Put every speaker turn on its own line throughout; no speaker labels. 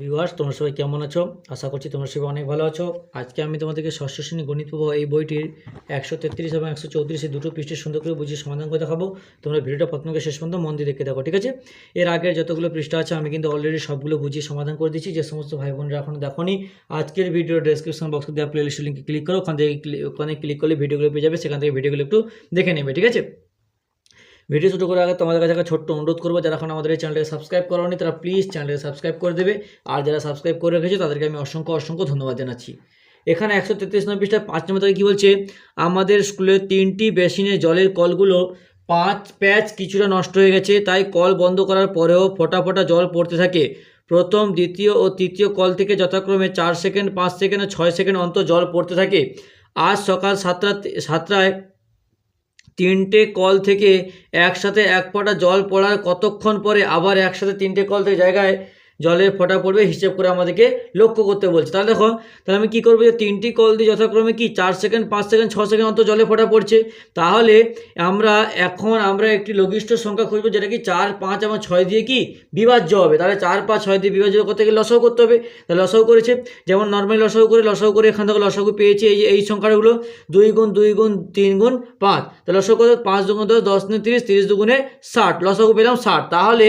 Viewers তোমরা সবাই কেমন আছো? আশা করছি তোমরা সবাই অনেক ভালো আছো। আজকে আমি তোমাদেরকে ষষ্ঠ শ্রেণি গণিত প্রবাহ এই বইটির একশো তেত্রিশ এবং একশো চৌত্রিশে দুটো পৃষ্ঠে সুন্দর করে বুঝিয়ে সমাধান করে দেখাবো। তোমরা ভিডিওটা প্রথম থেকে শেষ পর্যন্ত মন দিয়ে দেখে দেখো, ঠিক আছে? এর আগে যতগুলো পৃষ্ঠা আছে, আমি কিন্তু অলরেডি সবগুলো বুঝিয়ে সমাধান করে দিচ্ছি যে সমস্ত ভাই বোনরা এখনও দেখোনি, আজকের ভিডিও ডেসক্রিপশন বক্সে দেওয়া প্লেলিস্ট লিঙ্কে ক্লিক করো। ওখান থেকে ওখানে ক্লিক করলে ভিডিওগুলো পেয়ে যাবে, সেখান থেকে ভিডিওগুলো একটু দেখে নেবে, ঠিক আছে? ভিডিও শুরু করার আগে তোমাদের কাছে একটা ছোট্ট অনুরোধ করব, যারা এখন আমাদের এই চ্যানেলটাকে সাবস্ক্রাইব করোনি, তারা প্লিজ চ্যানেলটাকে সাবস্ক্রাইব করে দেবে। আর যারা সাবস্ক্রাইব করে রেখেছে, তাদেরকে আমি অসংখ্য অসংখ্য ধন্যবাদ জানাচ্ছি। এখানে একশো তেত্রিশ নম্বর পৃষ্ঠা পাঁচ নম্বর থেকে কী বলছে? আমাদের স্কুলের তিনটি বেসিনে জলের কলগুলো পাঁচ প্যাচ কিছুটা নষ্ট হয়ে গেছে, তাই কল বন্ধ করার পরেও ফোটা ফোটা জল পড়তে থাকে। প্রথম, দ্বিতীয় ও তৃতীয় কল থেকে যথাক্রমে চার সেকেন্ড, পাঁচ সেকেন্ড ও ছয় সেকেন্ড অন্তর জল পড়তে থাকে। আজ সকাল সাতটা, সাতটায় তিনটে কল থেকে একসাথে এক ফোঁটা জল পড়ার কতক্ষণ পরে আবার একসাথে তিনটে কল থেকে জায়গায় জলের ফোঁটা পড়বে, হিসেব করে আমাদেরকে লক্ষ্য করতে বলছে। তাহলে দেখো, তাহলে আমি কী করব যে তিনটি কল দিয়ে যথাক্রমে কি চার সেকেন্ড, পাঁচ সেকেন্ড, ছ সেকেন্ড অন্তর জলে ফোঁটা পড়ছে? তাহলে আমরা এখন আমরা একটি লঘিষ্ঠ সংখ্যা খুঁজবো, যেটা কি চার, পাঁচ এবং ছয় দিয়ে কি বিভাজ্য হবে। তাহলে চার, পাঁচ, ছয় দিয়ে বিভাজ্য করতে গেলে লসাও করতে হবে। তাহলে লসাও করেছে, যেমন নর্মালি লসাও করে লসাও করে এখান থেকে লসাগু পেয়েছি এই যে, এই সংখ্যাগুলো, দুই গুণ দুই গুণ, তিন গুণ, পাঁচ। তাহলে লসাগু কত? পাঁচ দুগুণ দশ দশ, তিরিশ তিরিশ দুগুণে ষাট, লসাগু পেলাম ষাট। তাহলে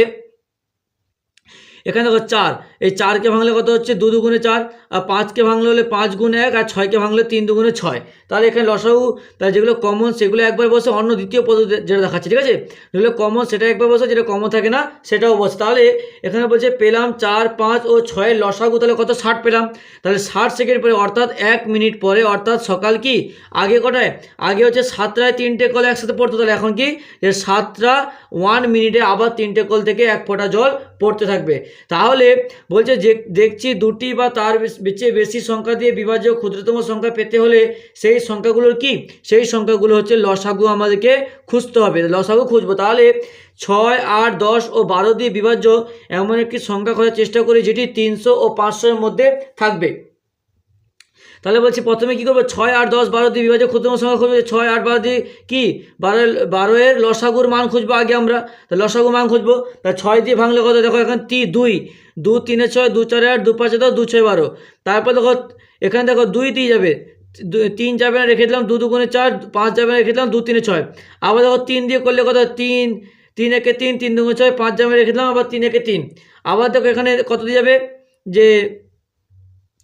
এখানে দেখো চার। এই চারকে ভাঙলে কত হচ্ছে? দু দুগুণে চার। আর পাঁচকে ভাঙলে হলে পাঁচ গুণে এক আর ছয়কে ভাঙলে তিন দুগুণে ছয়। তাহলে এখানে লসাগু, তাহলে যেগুলো কমন সেগুলো একবার বসে অন্য দ্বিতীয় পদ্ধতি যেটা দেখাচ্ছে, ঠিক আছে? যেগুলো কমন সেটা একবার বসে, যেটা কমন থাকে না, সেটাও বসে। তাহলে এখানে বলছে পেলাম চার, পাঁচ ও ছয়ের লসাগু তাহলে কত? ষাট পেলাম। তাহলে ষাট সেকেন্ড পরে, অর্থাৎ এক মিনিট পরে, অর্থাৎ সকাল কি? আগে কটায়? আগে হচ্ছে সাতটায় তিনটে কল একসাথে পড়তো। তাহলে এখন কি? যে সাতটা ওয়ান মিনিটে আবার তিনটে কল থেকে এক ফোঁটা জল পড়তে থাকবে। তাহলে বলছে যে, দেখছি দুটি বা তার চেয়ে বেশি সংখ্যা দিয়ে বিভাজ্য ক্ষুদ্রতম সংখ্যা পেতে হলে সেই সংখ্যাগুলোর কি? সেই সংখ্যাগুলো হচ্ছে লসাগু আমাদেরকে খুঁজতে হবে। লসাগু খুঁজবো। তাহলে ছয়, আট, দশ ও বারো দিয়ে বিভাজ্য এমন একটি সংখ্যা খোঁজার চেষ্টা করি যেটি তিনশো ও পাঁচশোর মধ্যে থাকবে। তাহলে বলছি প্রথমে কী করব? ছয় আট দশ বারো দিয়ে বিভাজ্য ক্ষুদ্রতম সংখ্যা খুঁজবে ছয় আট বারো দিয়ে কি? বারো বারো এর লসাগুর মান খুঁজবো আগে আমরা। তা লসাগু মান খুঁজবো। তা ছয় দিয়ে ভাঙলে কত? দেখো এখন তি দুই। দু তিনে ছয়, দু চারে আট, দু পাঁচে দশ, দু ছয় বারো। তারপর দেখো, এখানে দেখো দুই দিয়ে যাবে। তিন যাবে না রেখে দিলাম, দু দুগুণে চার, পাঁচ যাবে না রেখে দিলাম, দু তিনে ছয়। আবার দেখো তিন দিয়ে করলে কত? তিন তিন একে তিন তিন দুগুণে ছয়, পাঁচ যাবে রেখে দিলাম, আবার তিন একে তিন। আবার দেখো এখানে কত দিয়ে যাবে? যে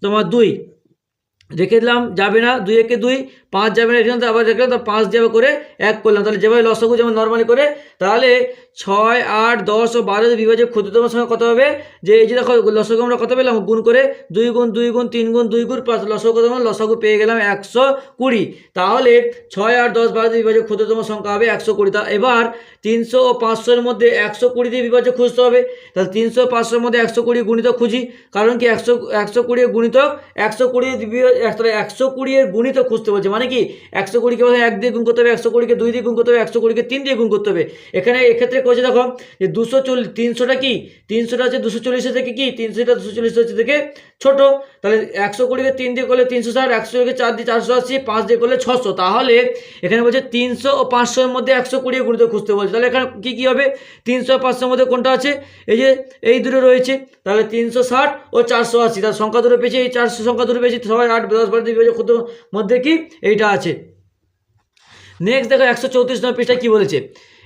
তোমার দুই। রেখে দিলাম যাবে না দুই একে দুই পাঁচ যাবে না দিলাম আবার দেখলাম তারপর পাঁচ যাবে করে এক করলাম। তাহলে যেভাবে লসগু যেমন নর্মালি করে, তাহলে ছয়, আট, দশ ও বারো বিভাজ্য ক্ষুদ্রতম সংখ্যা কত হবে? যে এই যে দেখো লসগু আমরা কত পেলাম, গুণ করে দুই গুণ দুই গুণ, তিন গুণ, দুই গুণ পাঁচ লসগু কত? লসগু পেয়ে গেলাম একশো কুড়ি। তাহলে ছয়, আট, দশ, বারো দিয়ে বিভাজ্য ক্ষুদ্রতম সংখ্যা হবে একশো কুড়ি। তা এবার তিনশো ও পাঁচশোর মধ্যে একশো কুড়ি দিয়ে বিভাজ্য খুঁজতে হবে। তাহলে তিনশো পাঁচশোর মধ্যে একশো কুড়ি গুণিতক খুঁজি, কারণ কি একশো একশো কুড়ি গুণিতক একশো কুড়ি একশো কুড়ি এর গুণিতক খুঁজতে বলছে। মানে কি, একশো কুড়িকে এক দিয়ে গুণ করতে হবে, একশো কুড়িকে দুই দিয়ে গুণ করতে হবে, একশো কুড়িকে তিন দিয়ে গুণ করতে হবে। এখানে এক্ষেত্রে করেছে দেখো, যে দুশো চল্লিশ তিনশোটা কি? তিনশোটা হচ্ছে দুশো চল্লিশের থেকে কি? তিনশোটা দুশো চল্লিশ হচ্ছে থেকে ছোটো। তাহলে একশো কুড়িকে তিন দিয়ে করলে তিনশো ষাট, একশো কুড়িকে চার দিয়ে চারশো আশি, পাঁচ দিয়ে করলে ছশো। তাহলে এখানে বলছে তিনশো ও পাঁচশোর মধ্যে একশো কুড়ি গুণিত খুঁজতে বলছে। তাহলে এখানে কী কী হবে? তিনশো পাঁচশোর মধ্যে কোনটা আছে? এই যে, এই দুটো রয়েছে। তাহলে তিনশো ষাট ও চারশো আশি। তার সংখ্যা দুটো পেয়েছে, এই চারশো সংখ্যা দুটো পেয়েছে ছয় আট, দশ, বারো বিভাজ্য ক্ষুদ্র মধ্যে কি? এইটা আছে। নেক্সট দেখো একশো চৌত্রিশ নম্বর পৃষ্ঠায় কী বলেছে?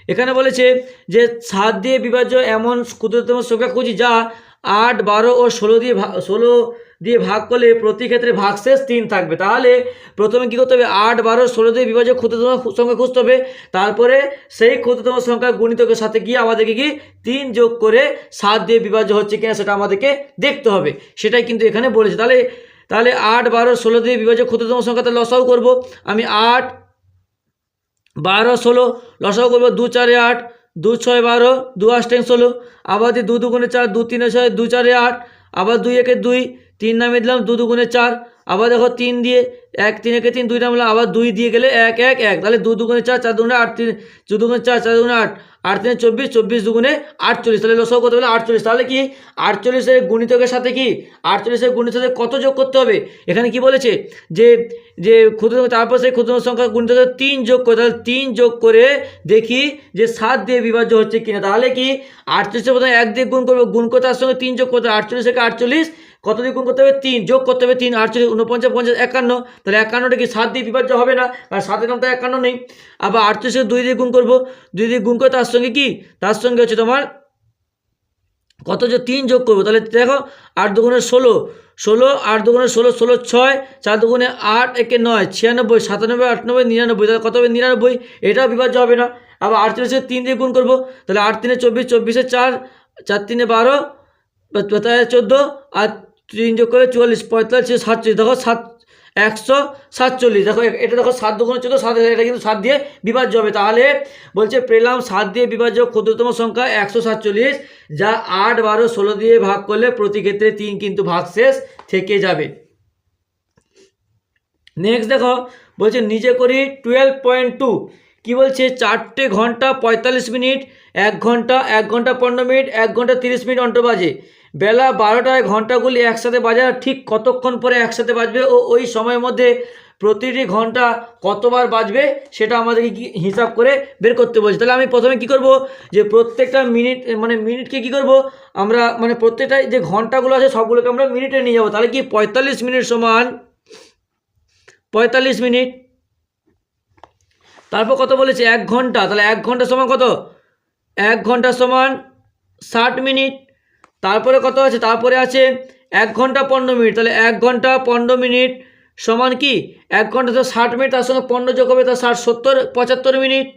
এখানে বলেছে যে সাত দিয়ে বিভাজ্য এমন ক্ষুদ্রতম সংখ্যা খুঁজি যা আট, বারো ও ষোলো দিয়ে ষোলো দিয়ে ভাগ করলে প্রতি ক্ষেত্রে ভাগশেষ তিন থাকবে। তাহলে প্রথমে কী করতে হবে? আট, বারো, ষোলো দিয়ে বিভাজ্য ক্ষুদ্রতম সংখ্যা খুঁজতে হবে। তারপরে সেই ক্ষুদ্রতম সংখ্যা গুণিতকের সাথে গিয়ে আমাদেরকে কি তিন যোগ করে সাত দিয়ে বিভাজ্য হচ্ছে কিনা সেটা আমাদেরকে দেখতে হবে। সেটাই কিন্তু এখানে বলেছে। তাহলে তাহলে আট, বারো, ষোলো দিয়ে বিভাজ্য ক্ষুদ্রতম সংখ্যাতে লসাও করব। আমি আট, বারো, ষোলো লসাও করব দু চারে আট, দু ছয় বারো, দু আষ্টে ষোলো। আবার দিয়ে দু দুগুণে চার, দু তিনে ছয়, দু চারে আট, আবার দুই একে দুই, তিন নামে দিলাম দু দুগুণে চার। আবার দেখো তিন দিয়ে এক, তিন একে তিন, দুইটা নামলে আবার দুই দিয়ে গেলে এক এক এক। তাহলে দু দুগুণে চার চার দুগুণে আট, তিন দু দুগুণে চার চার দুগুণে আট আট তিনে চব্বিশ চব্বিশ দুগুণে আটচল্লিশ। তাহলে লসও করতে হবে আটচল্লিশ। তাহলে কি? আটচল্লিশের গুণিতকের সাথে কি? আটচল্লিশের গুণিতের সাথে কত যোগ করতে হবে? এখানে কি বলেছে? যে যে ক্ষুদ্রতম তারপর সেই ক্ষুদ্রতম সংখ্যা গুণিতকে তিন যোগ করে, তাহলে তিন যোগ করে দেখি যে সাত দিয়ে বিভাজ্য হচ্ছে কিনা। তাহলে কি? আটচল্লিশের প্রথমে এক দিয়ে গুণ করব, গুণ করে তার সঙ্গে তিন যোগ করতে আটচল্লিশ থেকে আটচল্লিশ কত দিয়ে গুণ করতে হবে? তিন। যোগ করতে হবে তিন। আটচল্লিশ উনপঞ্চাশ পঞ্চাশ, একান্ন, তাহলে একান্নটা কি? সাত দিয়ে বিভাজ্য হবে না। কারণ সাতের নাম তো একান্ন নেই। আবার আটচল্লিশে দুই দিয়ে গুণ করব, দুই দিয়ে গুণ করে তার সঙ্গে কি? তার সঙ্গে হচ্ছে তোমার কত যে তিন যোগ করব? তাহলে দেখো, আট দুগুণে ষোলো। ষোলো, আট দুগুণে ষোলো ষোলো ছয়, চার দুগুণে আট, একে নয়, ছিয়ানব্বই, সাতানব্বই, আটানব্বই, নিরানব্বই, তাহলে কত হবে? নিরানব্বই। এটাও বিভাজ্য হবে না। আবার আটচল্লিশে তিন দিয়ে গুণ করব, তাহলে আট তিনে চব্বিশ, চব্বিশে চার চার তিনে বারো চোদ্দ, আর তিন যোগ করে চুয়াল্লিশ পঁয়তাল্লিশ, সাতচল্লিশ, দেখো সাত, একশো সাতচল্লিশ, দেখো এটা দেখো সাত দুগুণ চোদ্দ, সাত এটা কিন্তু সাত দিয়ে বিভাজ্য হবে। তাহলে বলছে পেলাম সাত দিয়ে বিভাজ্য ক্ষুদ্রতম সংখ্যা একশো সাতচল্লিশ, যা আট, বারো, ষোলো দিয়ে ভাগ করলে প্রতি ক্ষেত্রে তিন কিন্তু ভাগশেষ থেকে যাবে। নেক্সট দেখো, বলছে নিজে করি টুয়েলভ পয়েন্ট টু কী বলছে? চারটে ঘণ্টা পঁয়তাল্লিশ মিনিট, এক ঘণ্টা এক ঘণ্টা পনেরো মিনিট, এক ঘণ্টা তিরিশ মিনিট অন্তর বাজে বেলা বারোটায় ঘন্টাগুলি একসাথে বাজার, ঠিক কতক্ষণ পরে একসাথে বাজবে ও ওই সময়ের মধ্যে প্রতিটি ঘণ্টা কতবার বাজবে সেটা আমাদেরকে কি হিসাব করে বের করতে বলছে। তাহলে আমি প্রথমে কি করব? যে প্রত্যেকটা মিনিট মানে মিনিটকে কি করব? আমরা মানে প্রত্যেকটা যে ঘন্টাগুলো আছে সবগুলোকে আমরা মিনিটে নিয়ে যাব। তাহলে কি পঁয়তাল্লিশ মিনিট সমান পঁয়তাল্লিশ মিনিট। তারপর কত বলেছে? এক ঘণ্টা তাহলে এক ঘণ্টা সমান কত? এক ঘণ্টা সমান ষাট মিনিট। তারপরে কত আছে? তারপরে আছে এক ঘণ্টা পনেরো মিনিট। তাহলে এক ঘণ্টা পনেরো মিনিট সমান কি? এক ঘণ্টা তো ষাট মিনিট, তার সঙ্গে পনেরো যোগ হবে তার ষাট, সত্তর, পঁচাত্তর মিনিট।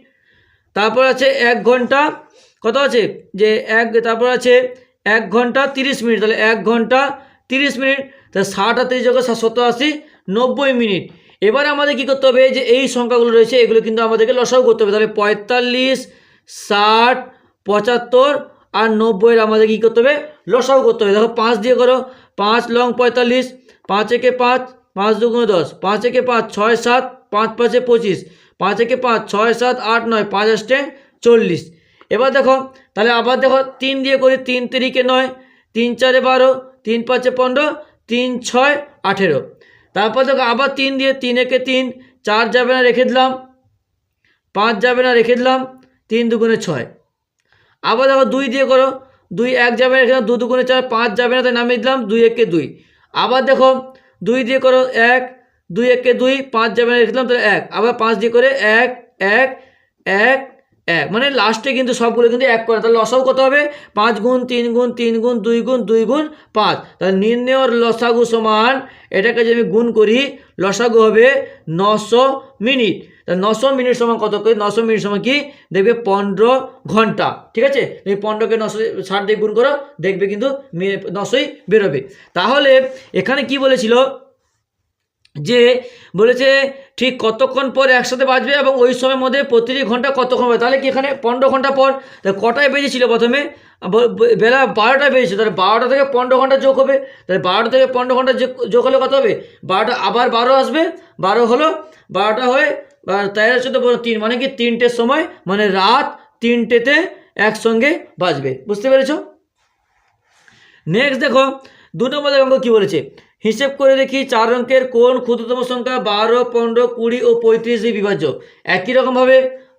তারপর আছে এক ঘণ্টা, কত আছে? যে এক, তারপর আছে এক ঘণ্টা তিরিশ মিনিট। তাহলে এক ঘণ্টা তিরিশ মিনিট তাহলে ষাট আর তিরিশ যোগ সত্তর, আশি, নব্বই মিনিট। এবারে আমাদের কী করতে হবে? যে এই সংখ্যাগুলো রয়েছে, এগুলো কিন্তু আমাদেরকে লসাও করতে হবে। তাহলে পঁয়তাল্লিশ, ষাট, পঁচাত্তর আর নব্বইয়ের আমাদের কী করতে হবে? লসাও করতে হবে। দেখো পাঁচ দিয়ে করো। পাঁচ লং পঁয়তাল্লিশ, পাঁচ একে পাঁচ পাঁচ দুগুণ দশ। পাঁচ একে পাঁচ, ছয় সাত, পাঁচ পাঁচে পঁচিশ। পাঁচ একে পাঁচ, ছয় সাত, আট নয়, পাঁচ আষ্টে চল্লিশ। এবার দেখো, তাহলে আবার দেখো তিন দিয়ে করি, তিন তিরিকে নয়, তিন চারে বারো, তিন পাঁচে পনেরো, তিন ছয়, আঠেরো। তারপর দেখো আবার তিন দিয়ে তিন একে তিন, চার যাবে না রেখে দিলাম, পাঁচ যাবে না রেখে দিলাম, তিন দুগুণে ছয়। আবার দেখো দুই দিয়ে করো। দুই এক যাবে না দিলাম দু দুগুণে চার, পাঁচ যাবে না, তাই নামিয়ে দিলাম, দুই একে দুই। আবার দেখো দুই দিয়ে করো এক, দুই একে দুই, পাঁচ যাবে না রেখে দিলাম তাহলে এক। আবার পাঁচ দিয়ে করে এক এক এক এক। মানে লাস্টে কিন্তু সবগুলো কিন্তু এক করে, তাহলে লসাগু কত হবে? পাঁচ গুণ তিন গুণ তিন গুণ, দুই গুণ দুই গুণ, পাঁচ। তাহলে নির্ণয় লসাগু সমান, এটাকে যদি আমি গুণ করি, লসাগু হবে নশো মিনিট। নশো মিনিট সমান কত করে? নশো মিনিট সমান কি? দেখবে পনেরো ঘণ্টা। ঠিক আছে? এই পনেরোকে নশো ষাট দিয়ে গুণ করো, দেখবে কিন্তু নশোই বেরোবে। তাহলে এখানে কি বলেছিল? যে বলেছে, ঠিক কতক্ষণ পর একসাথে বাজবে এবং ওই সময়ের মধ্যে প্রতিটি ঘণ্টা কতক্ষণ হবে? তাহলে কি এখানে পনেরো ঘণ্টা পর? কটায় বেজেছিল প্রথমে? বেলা বারোটায় বেজেছে। তাহলে বারোটা থেকে পনেরো ঘণ্টা যোগ হবে। তাহলে বারোটা থেকে পনেরো ঘণ্টা যোগ- হলে কত হবে? বারোটা আবার বারো আসবে। বারো হলো বারোটা হয়ে তেরো চোদ্দ পনেরো তিন মানে কি তিনটের সময় মানে রাত তিনটেতে একসঙ্গে বাজবে। বুঝতে পেরেছ? নেক্সট দেখো, দু নম্বর অঙ্ক কী বলেছে? হিসেব করে দেখি চার অঙ্কের কোন ক্ষুদ্রতম সংখ্যা বারো, পনেরো, কুড়ি ও পঁয়ত্রিশ দিয়ে বিভাজ্য। একই রকমভাবে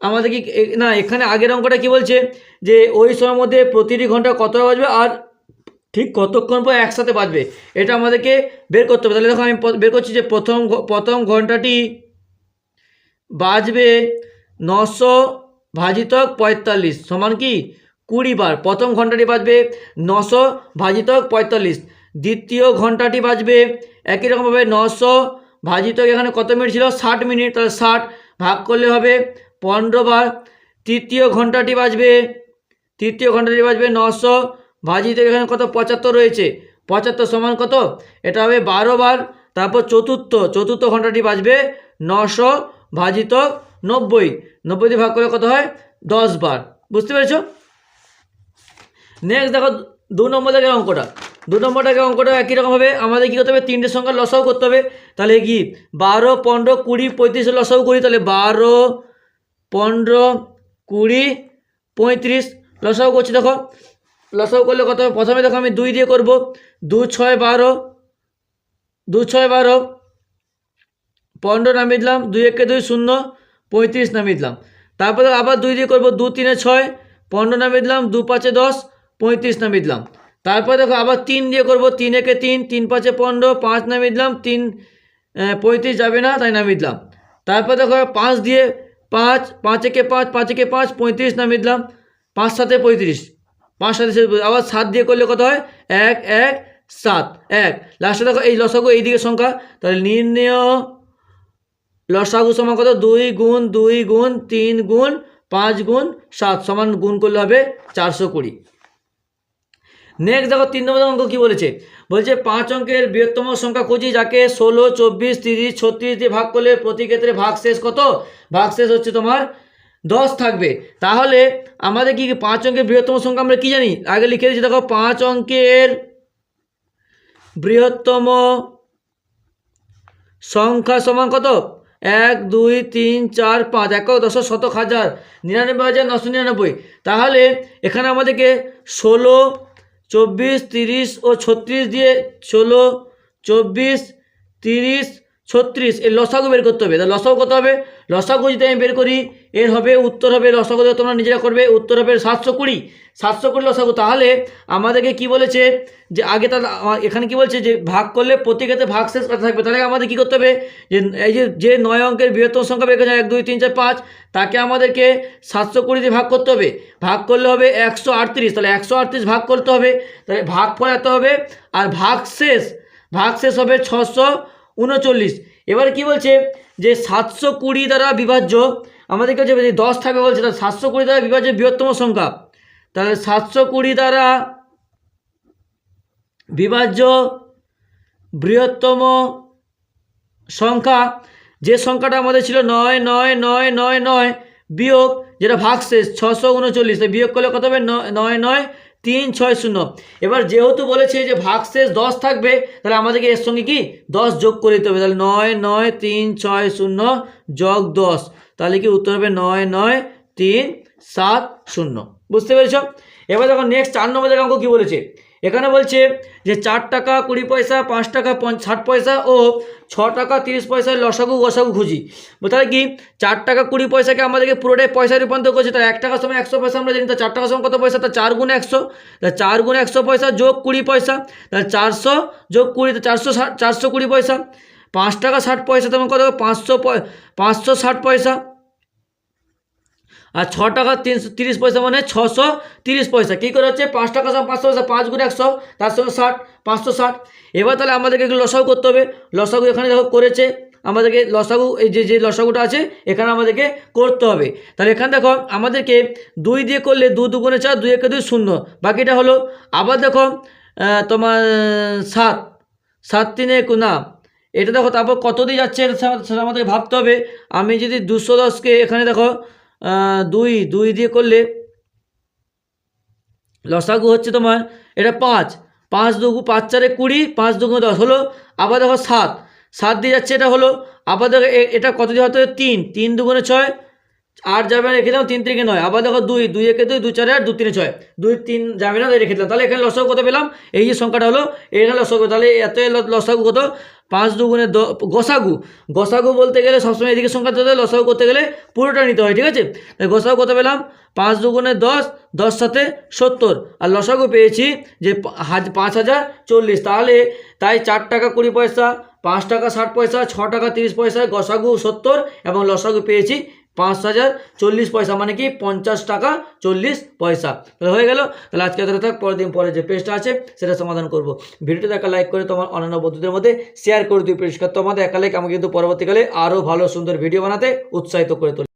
আমাদের কি না, এখানে আগের অঙ্কটা কি বলছে? যে ওই সময়ের মধ্যে প্রতিটি ঘণ্টা কত বাজবে আর ঠিক কতক্ষণ পর একসাথে বাজবে? এটা আমাদেরকে বের করতে হবে। তাহলে দেখো আমি বের করছি যে প্রথম প্রথম ঘন্টাটি বাজবে নশো ভাজিতক পঁয়তাল্লিশ, সমান কি? কুড়ি বার। প্রথম ঘন্টাটি বাজবে নশো ভাজিতক পঁয়তাল্লিশ, দ্বিতীয় ঘন্টাটি বাজবে একই রকমভাবে নশো ভাজিতক, এখানে কত মিনিট ছিল? ষাট মিনিট। তাহলে ষাট ভাগ করলে হবে পনেরো বার। তৃতীয় ঘন্টাটি বাজবে, তৃতীয় ঘন্টাটি বাজবে নশো ভাজিতক, এখানে কত? পঁচাত্তর রয়েছে। পঁচাত্তর সমান কত? এটা হবে বারো বার। তারপর চতুর্থ চতুর্থ ঘন্টাটি বাজবে নশো ভাজিত নব্বই। নব্বই ভাগ করে কত হয়? দশ বার। বুঝতে পেরেছ? নেক্সট দেখো, দু নম্বর দেখে অঙ্কটা। দু নম্বরটাকে অঙ্কটা একই রকম হবে। আমাদের কী করতে হবে? তিনটে সংখ্যার লসাও করতে হবে। তাহলে কি? বারো, পনেরো, কুড়ি পঁয়ত্রিশ লসাও করি। তাহলে বারো, পনেরো, কুড়ি, পঁয়ত্রিশ লসাও করছি দেখো। লসাও করলে কত প্রথমে দেখো আমি দুই দিয়ে করব। দু, ছয়, বারো। দু, ছয়, বারো। পনেরো নামিয়ে দিলাম দুই একে দুই শূন্য, পঁয়ত্রিশ নামিয়ে দিলাম তারপরে আবার দুই দিয়ে করব দু তিনে ছয়, পনেরো নামিয়ে দিলাম দু পাঁচে দশ, পঁয়ত্রিশ নামিয়ে দিলাম তারপরে দেখো আবার তিন দিয়ে করব তিন একে তিন তিন পাঁচে পনেরো, পাঁচ নামিয়ে দিলাম তিন পঁয়ত্রিশ যাবে না, তাই নামিয়ে দিলাম তারপর দেখো পাঁচ দিয়ে পাঁচ পাঁচ একে পাঁচ পাঁচ একে পাঁচ, পঁয়ত্রিশ নামিয়ে দিলাম পাঁচ সাথে পঁয়ত্রিশ, পাঁচ সাথে আবার সাত দিয়ে করলে কত হয়? এক এক, সাত, এক। লাস্টে দেখো এই লসাগু এই দিকে সংখ্যা, তাহলে নির্ণয় লসাগু সমান কত? দুই গুণ দুই গুণ, তিন গুণ, পাঁচ গুণ, সাত সমান গুণ করলে হবে চারশো কুড়ি। নেক্সট দেখো, তিন নম্বর অঙ্ক কী বলেছে? বলছে, পাঁচ অঙ্কের বৃহত্তম সংখ্যা খুঁজি যাকে ষোলো, চব্বিশ, তিরিশ, ছত্রিশ দিয়ে ভাগ করলে প্রতি ক্ষেত্রে ভাগ শেষ কত? ভাগ শেষ হচ্ছে তোমার দশ থাকবে। তাহলে আমাদের কি পাঁচ অঙ্কের বৃহত্তম সংখ্যা আমরা কি জানি? আগে লিখে দিচ্ছি দেখো, পাঁচ অঙ্কের বৃহত্তম সংখ্যা সমান কত? এক, দুই, তিন, চার, পাঁচ এক দশ শতক, হাজার নিরানব্বই হাজার নশো নিরানব্বই। তাহলে এখানে আমাদেরকে ষোলো, চব্বিশ, তিরিশ ও ছত্রিশ দিয়ে ষোলো, চব্বিশ, তিরিশ ছত্রিশ, এর লসাগু বের করতে হবে। তা লসাগু কত হবে? লসাগু যদি আমি বের করি, এর হবে উত্তর হবে লসাগু তোমরা নিজেরা করবে, উত্তর হবে সাতশো কুড়ি। সাতশো কুড়ি লসাগু। তাহলে আমাদেরকে কি বলেছে যে আগে তার, এখানে কি বলছে যে ভাগ করলে প্রতি ক্ষেত্রে ভাগ শেষ কথা থাকবে। তাহলে আমাদের কি করতে হবে? যে এই যে যে নয় অঙ্কের বৃহত্তম সংখ্যা বের করেছে, এক, দুই, তিন, চার, পাঁচ, তাকে আমাদেরকে সাতশো কুড়ি দিয়ে ভাগ করতে হবে। ভাগ করলে হবে একশো আটত্রিশ। তাহলে একশো আটত্রিশ ভাগ করতে হবে। তাহলে ভাগ ফল এত হবে। আর ভাগ শেষ ভাগ শেষ হবে ছশো উনচল্লিশ। এবার কি বলছে? যে সাতশো কুড়ি দ্বারা বিভাজ্য আমাদেরকে যে যে দশ থাকবে বলছে, তাহলে সাতশো কুড়ি দ্বারা বিভাজ্য বৃহত্তম সংখ্যা। তাহলে সাতশো কুড়ি দ্বারা বিভাজ্য বৃহত্তম সংখ্যা, যে সংখ্যাটা আমাদের ছিল নয় নয় নয় নয় নয়, বিয়োগ, যেটা ভাগশেষ, ছশো উনচল্লিশ। বিয়োগ করলে কত হবে? নয় নয় তিন ছয় শূন্য। এবার যেহেতু বলেছে যে ভাগশেষ দশ থাকবে, তাহলে আমাদেরকে এর সঙ্গে কি? দশ যোগ করে দিতে হবে। তাহলে নয় নয়, তিন, ছয়, শূন্য যোগ দশ। তাহলে কি উত্তর হবে নয় নয়, তিন, সাত, শূন্য। বুঝতে পেরেছ? এবার দেখো নেক্সট চার নম্বর অঙ্ক কী বলেছে? এখানে বলছে যে চার টাকা, কুড়ি পয়সা, পাঁচ টাকা ষাট পয়সা ও ছ টাকা, তিরিশ পয়সায় লসাগু, গসাগু খুঁজি। তাহলে কি চার টাকা, কুড়ি পয়সাকে আমাদেরকে পুরোটাই পয়সায় রূপান্তর করছে? তার এক টাকার সময় একশো পয়সা আমরা জানি তা চার টাকার সময় কত পয়সা? তা চার গুণ একশো। তা চার গুণ একশো পয়সা যোগ কুড়ি পয়সা। তাহলে চারশো যোগ কুড়ি চারশো ষাট, চারশো কুড়ি পয়সা। পাঁচ টাকা, ষাট পয়সা তেমন কত পাঁচশো পাঁচশো ষাট পয়সা। আর ছ টাকা তিনশো তিরিশ পয়সা মানে ছশো তিরিশ পয়সা। কী করে হচ্ছে? পাঁচ টাকা সঙ্গে পাঁচশো পয়সা, পাঁচ গুণ একশো, তার সঙ্গে ষাট, পাঁচশো ষাট। এবার তাহলে আমাদেরকে লসাগু করতে হবে। লসাগু এখানে দেখো করেছে। আমাদেরকে লসাগু, এই যে যে লসাগুটা আছে, এখানে আমাদেরকে করতে হবে। তাহলে এখানে দেখো আমাদেরকে দুই দিয়ে করলে দু দুগুণে চার, দুই একে দুই শূন্য। বাকিটা হলো আবার দেখো তোমার, সাত। সাত তিনে না। এটা দেখো তারপর কত দিয়ে যাচ্ছে সেটা আমাদের ভাবতে হবে। আমি যদি দুশো দশকে এখানে দেখো দুই দুই দিয়ে করলে লসাগু হচ্ছে তোমার, এটা পাঁচ। পাঁচ দুগু পাঁচ চারে কুড়ি, পাঁচ দুগুণ দশ হলো আবার দেখো সাত। সাত দিয়ে যাচ্ছে এটা হলো, আবার দেখো এটা কত দিয়ে হতে তিন। তিন দুগুণে ছয়, আট যাবে না রেখে দাও, তিন তিরিকে নয়। আবার দেখো দুই দুই একে দুই দুই চারে আট দু তিনে ছয়। দুই, তিন যাবে না রেখে দিলাম। তাহলে এখানে লসাগু কত পেলাম? এই যে সংখ্যাটা হলো, এখানে লসাগু, তাহলে এত লসাগু কত? পাঁচ দুগুণে দ গোসাগু। গোসাগু বলতে গেলে সবসময় এদিকে সংখ্যা দিতে হয় লসাগু করতে গেলে পুরোটা নিতে হয়, ঠিক আছে? তাই গোসাগু কত পেলাম? পাঁচ দুগুণে দশ দশ সাথে সত্তর। আর লসাগু পেয়েছি যে পাঁচ হাজার চল্লিশ। তাহলে তাই চার টাকা কুড়ি পয়সা, পাঁচ টাকা ষাট পয়সা, ছ টাকা তিরিশ পয়সা, গসাগু সত্তর এবং লসাগু পেয়েছি পাঁচ হাজার চল্লিশ পয়সা মানে কি পঞ্চাশ টাকা চল্লিশ পয়সা। তাহলে হয়ে গেল। তাহলে আজকে তাহলে থাক, পরের দিন পরে যে পেজটা আছে, সেটা সমাধান করব। ভিডিওটা একটা লাইক করে তোমার অন্যান্য বন্ধুদের মধ্যে শেয়ার করে দিই পরিষ্কার তোমাদের একা লাইক আমাকে কিন্তু পরবর্তীকালে আরও ভালো সুন্দর ভিডিও বানাতে উৎসাহিত করে তোলে।